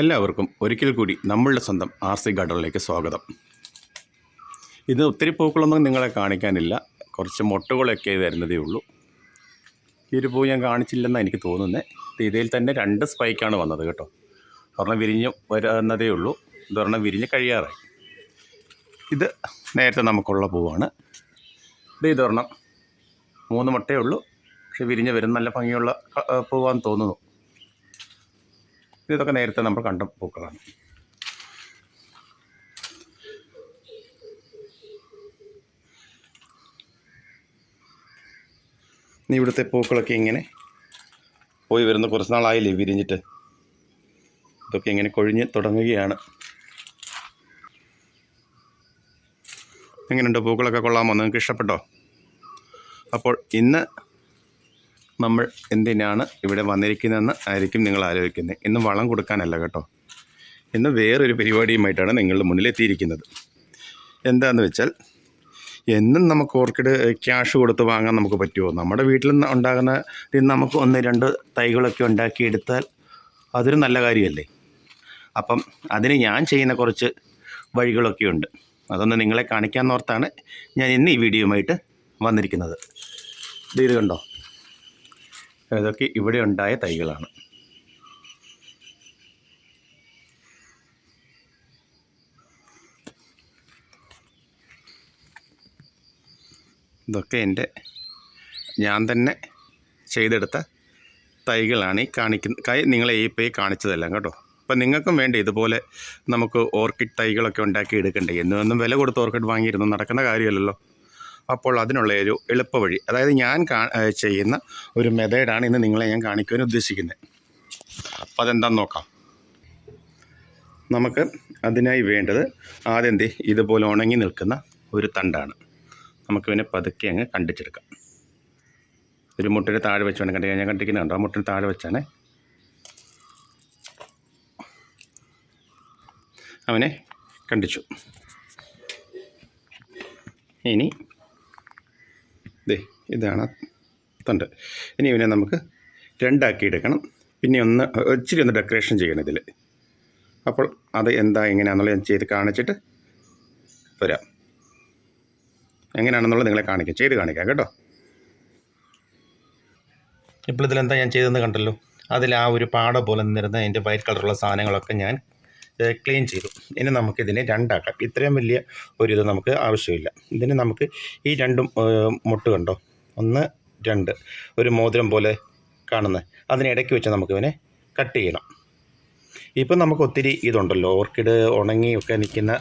എല്ലാവർക്കും ഒരിക്കൽ കൂടി നമ്മളുടെ സ്വന്തം ആർ സി ഗാർഡനിലേക്ക് സ്വാഗതം. ഇത് ഒത്തിരി പൂക്കളൊന്നും നിങ്ങളെ കാണിക്കാനില്ല. കുറച്ച് മൊട്ടുകളൊക്കെ വരുന്നതേ ഉള്ളൂ. ഈ ഒരു പൂ ഞാൻ കാണിച്ചില്ലെന്നാണ് എനിക്ക് തോന്നുന്നത് ഇതിൽ തന്നെ രണ്ട് സ്പൈക്കാണ് വന്നത് കേട്ടോ. ഒരെണ്ണം വിരിഞ്ഞ് വരുന്നതേ ഉള്ളൂ. ഇതൊരെണ്ണം വിരിഞ്ഞ് കഴിയാറായി. ഇത് നേരത്തെ നമുക്കുള്ള പൂവാണ്. ഇത് ഇതൊരെണ്ണം മൂന്ന് മുട്ടയേ ഉള്ളൂ. പക്ഷെ വിരിഞ്ഞ് വരുന്ന നല്ല ഭംഗിയുള്ള പൂവാന്ന് തോന്നുന്നു. ഇതൊക്കെ നേരത്തെ നമ്മൾ കണ്ട പൂക്കളാണ്. ഇവിടുത്തെ പൂക്കളൊക്കെ ഇങ്ങനെ പോയി വരുന്ന കുറച്ച് നാളായില്ലേ വിരിഞ്ഞിട്ട്? ഇതൊക്കെ ഇങ്ങനെ കൊഴിഞ്ഞ് തുടങ്ങുകയാണ്. എങ്ങനെയുണ്ട് പൂക്കളൊക്കെ? കൊള്ളാമോ? നിങ്ങൾക്ക് ഇഷ്ടപ്പെട്ടോ? അപ്പോൾ ഇന്ന് നമ്മൾ എന്തിനാണ് ഇവിടെ വന്നിരിക്കുന്നതെന്ന് ആയിരിക്കും നിങ്ങൾ ആലോചിക്കുന്നത്. ഇന്ന് വളം കൊടുക്കാനല്ല കേട്ടോ. ഇന്ന് വേറൊരു പരിപാടിയുമായിട്ടാണ് നിങ്ങളുടെ മുന്നിൽ എത്തിയിരിക്കുന്നത് എന്താന്ന് വെച്ചാൽ എന്നും നമുക്ക് ഓർക്കിഡ് ക്യാഷ് കൊടുത്ത് വാങ്ങാൻ നമുക്ക് പറ്റുമോ? നമ്മുടെ വീട്ടിൽ നിന്ന് ഉണ്ടാകുന്ന നമുക്ക് ഒന്ന് രണ്ട് തൈകളൊക്കെ ഉണ്ടാക്കിയെടുത്താൽ അതൊരു നല്ല കാര്യമല്ലേ? അപ്പം അതിന് ഞാൻ ചെയ്യുന്ന കുറച്ച് വഴികളൊക്കെ ഉണ്ട്. അതൊന്ന് നിങ്ങളെ കാണിക്കാമെന്നോർത്താണ് ഞാൻ ഇന്ന് ഈ വീഡിയോയുമായിട്ട് വന്നിരിക്കുന്നത്. ഇത് കണ്ടോ? ഇതൊക്കെ ഇവിടെ ഉണ്ടായ തൈകളാണ്. ഇതൊക്കെ എന്റെ ഞാൻ തന്നെ ചെയ്തെടുത്ത തൈകളാണ് ഈ കാണിക്കുന്ന കൈ നിങ്ങളെ ഈ പേ കാണിച്ചതെല്ലാം കേട്ടോ. അപ്പം നിങ്ങൾക്കും വേണ്ട ഇതുപോലെ നമുക്ക് ഓർക്കിഡ് തൈകളൊക്കെ ഉണ്ടാക്കി എടുക്കണ്ടേ? എന്നും വില കൊടുത്ത് ഓർക്കിഡ് വാങ്ങിയിരുന്നു നടക്കുന്ന കാര്യമല്ലല്ലോ. അപ്പോൾ അതിനുള്ള ഒരു എളുപ്പവഴി അതായത് ഞാൻ ചെയ്യുന്ന ഒരു മെത്തേഡാണ് ഇന്ന് നിങ്ങളെ ഞാൻ കാണിക്കുവാൻ ഉദ്ദേശിക്കുന്നത്. അപ്പോൾ അതെന്താണെന്ന് നോക്കാം. നമുക്ക് അതിനായി വേണ്ടത് ആദ്യം ഇതുപോലെ ഉണങ്ങി നിൽക്കുന്ന ഒരു തണ്ടാണ്. നമുക്ക് ഇതിനെ പതുക്കെ അങ്ങ് കണ്ടിച്ചെടുക്കാം. ഒരു മുട്ടിന് താഴെ വെച്ച് വേണം കണ്ടിക്കാൻ ഞാൻ കണ്ടിരിക്കുന്നത് കണ്ടോ? ആ മുട്ടിന് താഴെ വെച്ചാണ്. അവനെ കണ്ടിച്ചു. ഇനി ദേ ഇതാണ് തണ്ട്. ഇനി ഇവനെ നമുക്ക് രണ്ടാക്കി എടുക്കണം. പിന്നെ ഒന്ന് ഇച്ചിരി ഒന്ന് ഡെക്കറേഷൻ ചെയ്യണം ഇതിൽ അപ്പോൾ അത് എന്താ എങ്ങനെയാണെന്നുള്ളത് ഞാൻ ചെയ്ത് കാണിച്ചിട്ട് വരാം. എങ്ങനെയാണെന്നുള്ളത് നിങ്ങളെ കാണിക്കാം. ചെയ്ത് കാണിക്കാം കേട്ടോ. ഇപ്പോൾ ഇതിലെന്താ ഞാൻ ചെയ്തതെന്ന് കണ്ടല്ലോ? അതിൽ ആ ഒരു പാട പോലെ നിന്നിരുന്ന അതിന്റെ വൈറ്റ് കളറുള്ള സാധനങ്ങളൊക്കെ ഞാൻ ക്ലീൻ ചെയ്തു. ഇനി നമുക്കിതിനെ രണ്ടാക്കാം. ഇത്രയും വലിയ ഒരിത് നമുക്ക് ആവശ്യമില്ല. ഇതിന് നമുക്ക് ഈ രണ്ടും മുട്ട് കണ്ടോ? ഒന്ന് രണ്ട്. ഒരു മോതിരം പോലെ കാണുന്നത് അതിനിടയ്ക്ക് വെച്ച് നമുക്കിവനെ കട്ട് ചെയ്യണം. ഇപ്പം നമുക്ക് ഒത്തിരി ഇതുണ്ടല്ലോ. ഓർക്കിഡ് ഉണങ്ങിയൊക്കെ നിൽക്കുന്ന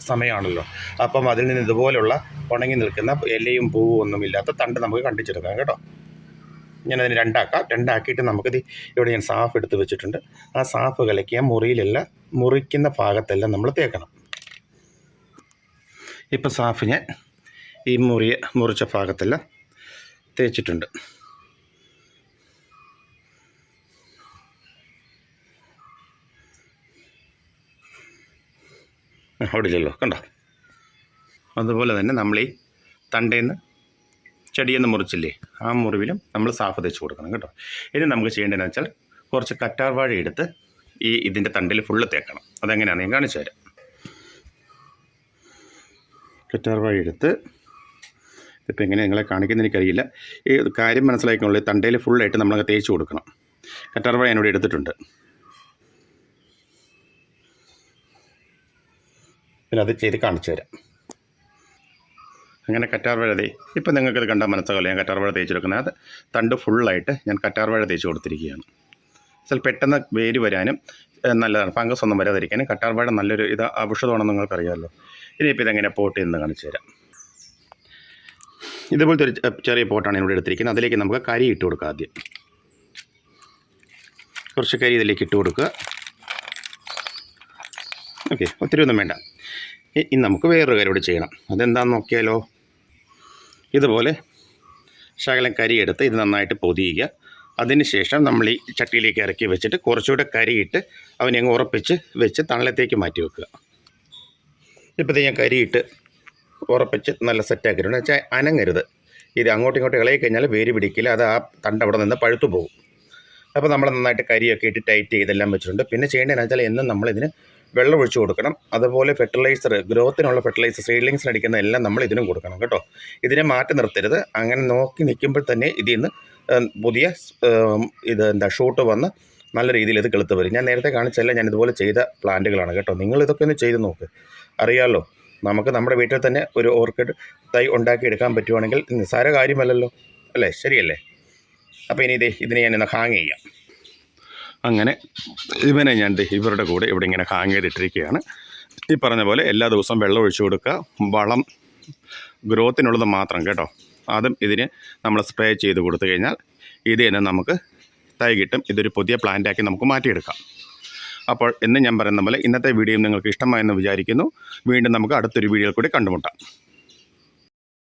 സമയമാണല്ലോ. അപ്പം അതിൽ നിന്ന് ഇതുപോലുള്ള ഉണങ്ങി നിൽക്കുന്ന ഇലയും പൂവും ഒന്നുമില്ലാത്ത തണ്ട് നമുക്ക് കണ്ടിച്ചെടുക്കാം കേട്ടോ. ഞാനതിന് രണ്ടാക്കാം. രണ്ടാക്കിയിട്ട് നമുക്കിത് ഇവിടെ ഞാൻ സാഫ് എടുത്ത് വെച്ചിട്ടുണ്ട്. ആ സാഫ് കലക്കിയ മുറിയിലെല്ലാം മുറിക്കുന്ന ഭാഗത്തെല്ലാം നമ്മൾ തേക്കണം. ഇപ്പം സാഫ് ഞാൻ ഈ മുറിയ മുറിച്ച ഭാഗത്തെല്ലാം തേച്ചിട്ടുണ്ട്. അവിടെ ഇല്ലല്ലോ കണ്ടോ? അതുപോലെ തന്നെ നമ്മൾ ഈ തണ്ടേന്ന് ചെടിയെന്ന് മുറിച്ചില്ലേ ആ മുറിവിലും നമ്മൾ സാഫ് തേച്ച് കൊടുക്കണം കേട്ടോ. ഇനി നമുക്ക് ചെയ്യേണ്ടതെന്ന് വെച്ചാൽ കുറച്ച് കറ്റാർവാഴ എടുത്ത് ഈ ഇതിന്റെ തണ്ടിൽ ഫുള്ള് തേക്കണം. അതെങ്ങനെയാണ് ഞാൻ കാണിച്ചു തരാം. കറ്റാർ എടുത്ത് ഇപ്പം എങ്ങനെ നിങ്ങളെ കാണിക്കുന്ന എനിക്കറിയില്ല. ഈ കാര്യം മനസ്സിലാക്കിക്കൊള്ളൂ തണ്ടയിൽ ഫുള്ളായിട്ട് നമ്മളങ്ങ് തേച്ച് കൊടുക്കണം. കറ്റാർ വാഴ ഞാനിവിടെ എടുത്തിട്ടുണ്ട്. പിന്നെ അത് ചെയ്ത് കാണിച്ചു തരാം. അങ്ങനെ കറ്റാർവാഴ തേ ഇപ്പം നിങ്ങൾക്കത് കണ്ടാൽ മനസ്സിലാവില്ല? ഞാൻ കറ്റാർവാഴ തേച്ചെടുക്കുന്നത് അത് തണ്ട് ഫുള്ളായിട്ട് ഞാൻ കറ്റാർവാഴ തേച്ച് കൊടുത്തിരിക്കുകയാണ്. ചില പെട്ടെന്ന് വേര് വരാനും നല്ലതാണ്. ഫംഗസ് ഒന്നും വരാതിരിക്കാനും കട്ടാർവാഴ നല്ലൊരു ഇത് ഔഷധമാണെന്ന് നിങ്ങൾക്കറിയാമല്ലോ ഇനിയിപ്പോൾ ഇതെങ്ങനെ പോട്ട് എന്ന് കാണിച്ചു തരാം. ഇതുപോലത്തെ ഒരു ചെറിയ പോട്ടാണ് ഇവിടെ എടുത്തിരിക്കുന്നത്. അതിലേക്ക് നമുക്ക് കരി ഇട്ട് കൊടുക്കുക ആദ്യം. കുറച്ച് കരി ഇതിലേക്ക് ഇട്ട് കൊടുക്കുക. ഓക്കെ ഒത്തിരി ഒന്നും വേണ്ട. ഇനി നമുക്ക് വേറൊരു കാര്യം കൂടി ചെയ്യണം. അതെന്താണെന്ന് നോക്കിയാലോ? ഇതുപോലെ ശകലം കരിയെടുത്ത് ഇത് നന്നായിട്ട് പൊതിയുക. അതിനുശേഷം നമ്മൾ ഈ ചട്ടിയിലേക്ക് ഇറക്കി വെച്ചിട്ട് കുറച്ചുകൂടെ കരിയിട്ട് അവനെ അങ്ങ് ഉറപ്പിച്ച് വെച്ച് തണലത്തേക്ക് മാറ്റി വെക്കുക. ഇപ്പോൾ ഞാൻ കരിയിട്ട് ഉറപ്പിച്ച് നല്ല സെറ്റാക്കിയിട്ടുണ്ട് വെച്ചാൽ അനങ്ങരുത്. ഇത് അങ്ങോട്ടും ഇങ്ങോട്ടും ഇളകി കഴിഞ്ഞാൽ വേര് പിടിക്കില്ല. അത് ആ തണ്ട് അവിടെ നിന്ന് പഴുത്തു പോകും. അപ്പോൾ നമ്മൾ നന്നായിട്ട് കരിയൊക്കെ ഇട്ട് ടൈറ്റ് ചെയ്തെല്ലാം വെച്ചിട്ടുണ്ട്. പിന്നെ ചെയ്യേണ്ടതെന്ന് വെച്ചാൽ എന്നും നമ്മളിതിന് വെള്ളം ഒഴിച്ച് കൊടുക്കണം. അതുപോലെ ഫെർട്ടിലൈസർ ഗ്രോത്തിനുള്ള ഫെർട്ടിലൈസർ സീഡ്ലിങ്സിന് അടിക്കുന്ന എല്ലാം നമ്മൾ ഇതിനും കൊടുക്കണം കേട്ടോ. ഇതിനെ മാറ്റി നിർത്തരുത്. അങ്ങനെ നോക്കി നിൽക്കുമ്പോൾ തന്നെ ഇതിൽ നിന്ന് പുതിയ ഇത് എന്താ ഷൂട്ട് വന്ന് നല്ല രീതിയിൽ ഇത് കെളുത്ത് വരും. ഞാൻ നേരത്തെ കാണിച്ചല്ല ഞാൻ ഇതുപോലെ ചെയ്ത പ്ലാന്റുകളാണ് കേട്ടോ. നിങ്ങൾ ഇതൊക്കെ ഒന്ന് ചെയ്ത് നോക്ക്. അറിയാമല്ലോ നമുക്ക് നമ്മുടെ വീട്ടിൽ തന്നെ ഒരു ഓർക്കിഡ് തൈ ഉണ്ടാക്കി എടുക്കാൻ പറ്റുവാണെങ്കിൽ നിസ്സാര കാര്യമല്ലല്ലോ. അല്ലേ? ശരിയല്ലേ? അപ്പോൾ ഇനി ഇതേ ഇതിനെ ഞാൻ ഇന്ന് ഹാങ് ചെയ്യാം. അങ്ങനെ ഇവനെ ഞാൻ ഇവരുടെ കൂടെ ഇവിടെ ഇങ്ങനെ ഹാങ് ചെയ്തിട്ടിരിക്കുകയാണ്. ഈ പറഞ്ഞ പോലെ എല്ലാ ദിവസവും വെള്ളം ഒഴിച്ചു കൊടുക്കുക. വളം ഗ്രോത്തിനുള്ളത് മാത്രം കേട്ടോ. അതും ഇതിന് നമ്മൾ സ്പ്രേ ചെയ്ത് കൊടുത്തു കഴിഞ്ഞാൽ ഇത് തന്നെ നമുക്ക് തൈ കിട്ടും ഇതൊരു പുതിയ പ്ലാന്റാക്കി നമുക്ക് മാറ്റിയെടുക്കാം. അപ്പോൾ എന്ന് ഞാൻ പറയുന്ന പോലെ ഇന്നത്തെ വീഡിയോ നിങ്ങൾക്ക് ഇഷ്ടമായെന്ന് വിചാരിക്കുന്നു. വീണ്ടും നമുക്ക് അടുത്തൊരു വീഡിയോയിൽ കൂടി കണ്ടുമുട്ടാം.